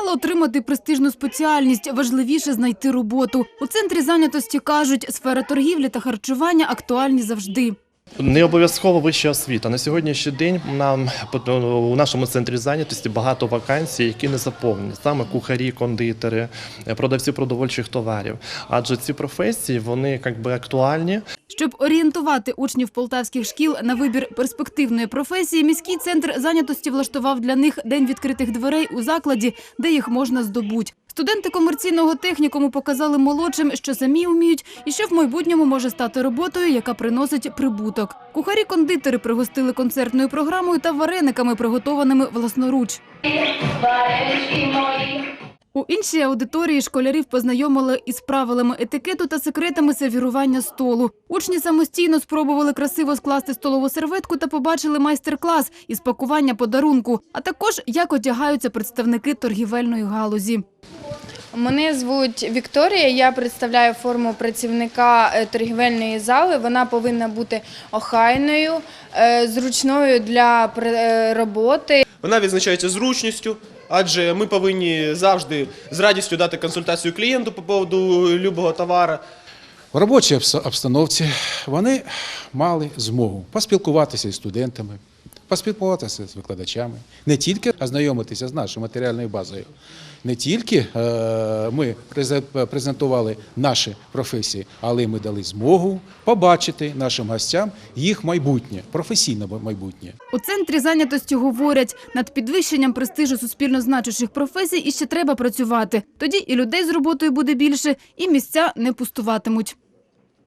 Мало отримати престижну спеціальність, важливіше знайти роботу. У центрі зайнятості кажуть, сфера торгівлі та харчування актуальні завжди. Не обов'язково вища освіта. На сьогоднішній день нам у нашому центрі зайнятості багато вакансій, які не заповнені. Саме кухарі, кондитери, продавці продовольчих товарів. Адже ці професії вони як би актуальні. Щоб орієнтувати учнів полтавських шкіл на вибір перспективної професії, міський центр зайнятості влаштував для них день відкритих дверей у закладі, де їх можна здобуть. Студенти комерційного технікуму показали молодшим, що самі вміють, і що в майбутньому може стати роботою, яка приносить прибуток. Кухарі-кондитери пригостили концертною програмою та варениками, приготованими власноруч. У іншій аудиторії школярів познайомили із правилами етикету та секретами сервірування столу. Учні самостійно спробували красиво скласти столову серветку та побачили майстер-клас із пакування подарунку, а також як одягаються представники торгівельної галузі. Мене звуть Вікторія. Я представляю форму працівника е, торгівельної зали. Вона повинна бути охайною, е, зручною для е, роботи. Вона відзначається зручністю, адже ми повинні завжди з радістю дати консультацію клієнту по поводу любого товару. В робочій обстановці вони мали змогу поспілкуватися із студентами, поспілкуватися з викладачами, не тільки ознайомитися з нашою матеріальною базою, не тільки е, ми презентували наші професії, але ми дали змогу побачити нашим гостям їх майбутнє, професійне майбутнє. У центрі зайнятості говорять, над підвищенням престижу суспільно значущих професій іще треба працювати. Тоді і людей з роботою буде більше, і місця не пустуватимуть.